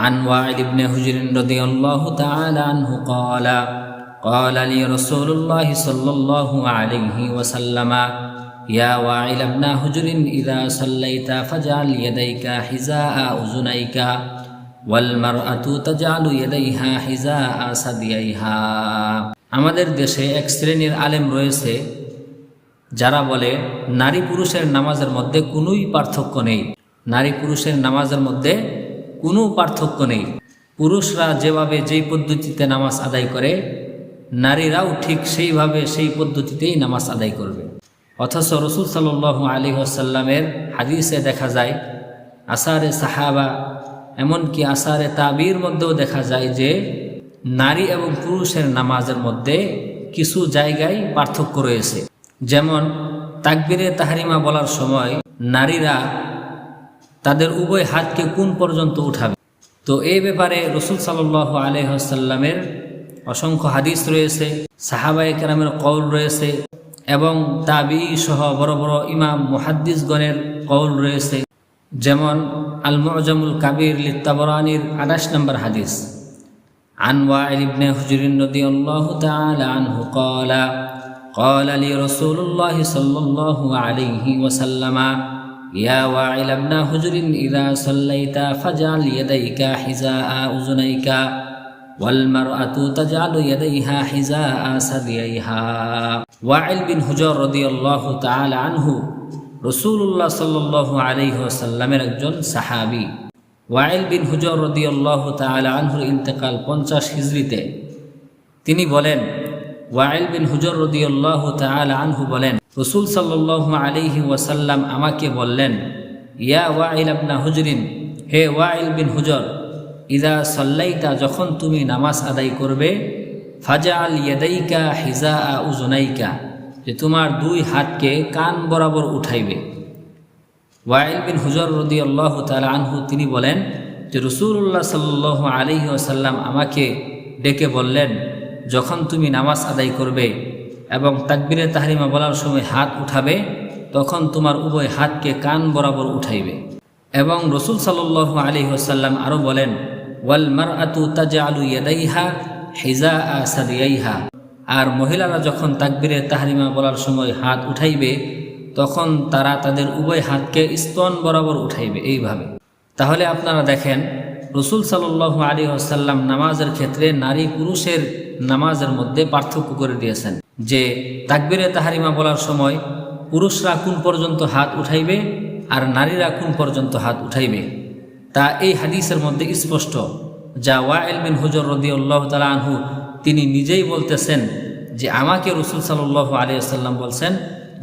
عن وائل بن حجر رضي الله تعالى عنه قال قال لي رسول الله صلى الله عليه وسلم يا واعل ابن حجر إذا صليت فاجعل يديك حذاء أذنيك والمرأة تجعل يديها حذاء ثدييها আমাদের দেশে এক শ্রেণীর আলেম রয়েছে যারা বলে নারী পুরুষের নামাজের মধ্যে কোনোই পার্থক্য নেই নারী পুরুষের নামাজের মধ্যে কোনো পার্থক্য নেই। পুরুষরা যেভাবে যেই পদ্ধতিতে নামাজ আদায় করে, নারীরাও ঠিক সেইভাবে সেই পদ্ধতিতেই নামাজ আদায় করবে। অথচ রসুল সাল আলী আসাল্লামের হাদিসে দেখা যায়, আসারে সাহাবা, এমনকি আসারে তাবির মধ্যেও দেখা যায় যে, নারী এবং পুরুষের নামাজের মধ্যে কিছু জায়গায় পার্থক্য রয়েছে। যেমন, তাকবিরে তাহারিমা বলার সময় নারীরা তাদের উভয় হাতকে কোন পর্যন্ত উঠাবে তো এই ব্যাপারে রসুল সাল আলহাসাল্লামের অসংখ্য হাদিস রয়েছে সাহাবাই কেরামের কৌল রয়েছে এবং তাবি সহ বড় বড় ইমাম মুহাদ্দিসগণের কৌল রয়েছে যেমন আল মজামুল কাবির লিত্তাবরানির আঠাশ নম্বর হাদিস عن وائل بن حجر رضي الله تعالى عنه قال قال لي رسول الله صلى الله عليه وسلم يا واعل بن حجر إذا صليت فاجعل يديك حذاء أذنيك والمرأة تجعل يديها حذاء ثدييها ওয়াইল বিন হুজর রদিয়াল্লাহু তাআলা আনহু রসুল্লাহ সাল্লাল্লাহু আলাইহি ওয়াসাল্লামের একজন সাহাবী ওয়াইল বিন হুজর রদিয়াল্লাহু তাআলা আনহুর ইন্তেকাল পঞ্চাশ হিজরিতে তিনি বলেন ওয়াইল বিন হুজর রদিয়াল্লাহু তাআলা আনহু বলেন, রসুল সাল্লাল্লাহু আলাইহি ওয়াসাল্লাম আমাকে বললেন, ইয়া ওয়াইল আবনা হুজরিন, হে ওয়াইল বিন হুজর ইদা সাল্লাইতা যখন তুমি নামাজ আদায় করবে ফাজা আল ইয়াদাইকা হিজা আ উজনাইকা যে তোমার দুই হাতকে কান বরাবর উঠাইবে। ওয়াইল বিন হুজর রদি আল্লাহ তালা আনহু তিনি বলেন যে রসুল্লাহ সাল্লাহ আলহি আসাল্লাম আমাকে ডেকে বললেন যখন তুমি নামাজ আদায় করবে এবং তাকবিরে তাহারিমা বলার সময় হাত উঠাবে, তখন তোমার উভয় হাতকে কান বরাবর উঠাইবে। এবং রসুল সাল্লাহ আলহি আসাল্লাম আরও বলেন, ওয়াল মার আতু তাজা আলু ইয়াদাইহা হেজা আ সাদিয়াইহা আর মহিলারা যখন তাকবিরে তাহারিমা বলার সময় হাত উঠাইবে, তখন তারা তাদের উভয় হাতকে স্তন বরাবর উঠাইবে এইভাবে। তাহলে আপনারা দেখেন, রসুল সাল্লাহ আলী আসাল্লাম নামাজের ক্ষেত্রে নারী পুরুষের নামাজের মধ্যে পার্থক্য করে দিয়েছেন। যে তাকবিরে তাহারিমা বলার সময় পুরুষরা কোন পর্যন্ত হাত উঠাইবে আর নারীরা কোন পর্যন্ত হাত উঠাইবে, তা এই হাদিসের মধ্যে স্পষ্ট। যা ওয়াইল বিন হুজর রদি আল্লাহ তালা আনহু তিনি নিজেই বলতেছেন যে আমাকে রসুল সাল্লাহ আলিয়াল্লাম বলছেন,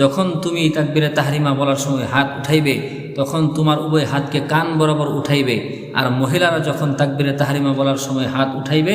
যখন তুমি তাকবিরে তাহারিমা বলার সময় হাত উঠাইবে, তখন তোমার উভয় হাতকে কান বরাবর উঠাইবে, আর মহিলারা যখন তাকবিরে তাহারিমা বলার সময় হাত উঠাইবে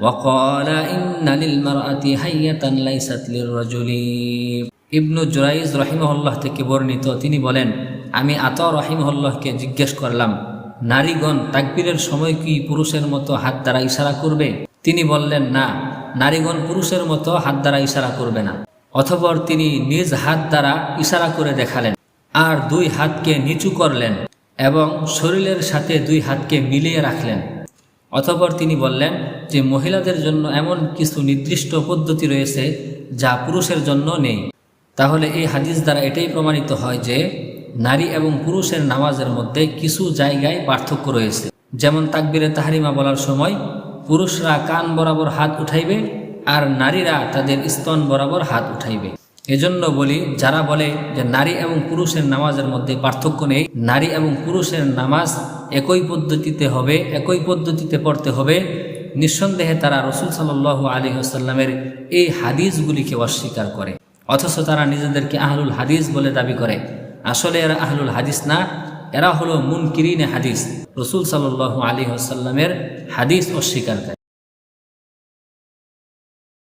وقال إن للمرأة هية ليست للرجل ইবনু জুরাইজ রহিমহল্লাহ থেকে বর্ণিত তিনি বলেন আমি আত রহিমহল্লাহকে জিজ্ঞেস করলাম নারীগণ তাকবীরের সময় কি পুরুষের মতো হাত দ্বারা ইশারা করবে তিনি বললেন না নারীগণ পুরুষের মতো হাত দ্বারা ইশারা করবে না অথবর তিনি নিজ হাত দ্বারা ইশারা করে দেখালেন আর দুই হাতকে নিচু করলেন এবং শরীরের সাথে দুই হাতকে মিলিয়ে রাখলেন অথবর তিনি বললেন যে মহিলাদের জন্য এমন কিছু নির্দিষ্ট পদ্ধতি রয়েছে যা পুরুষের জন্য নেই। তাহলে এই হাদিস দ্বারা এটাই প্রমাণিত হয় যে নারী এবং পুরুষের নামাজের মধ্যে কিছু জায়গায় পার্থক্য রয়েছে। যেমন তাকবিরে তাহারিমা বলার সময়, পুরুষরা কান বরাবর হাত উঠাইবে আর নারীরা তাদের স্তন বরাবর হাত উঠাইবে। এজন্য বলি, যারা বলে যে নারী এবং পুরুষের নামাজের মধ্যে পার্থক্য নেই, নারী এবং পুরুষের নামাজ একই পদ্ধতিতে হবে, একই পদ্ধতিতে পড়তে হবে। নিঃসন্দেহে তারা রসুল সাল্লাহ আলী আসাল্লামের এই হাদিসগুলিকে অস্বীকার করে। অথচ তারা নিজেদেরকে আহলুল হাদিস বলে দাবি করে। আসলে এরা আহলুল হাদিস না, এরা হলো মুনকিরিনে হাদিস। রসুল সাল্লাহ আলী আসাল্লামের হাদিস অস্বীকারকারী।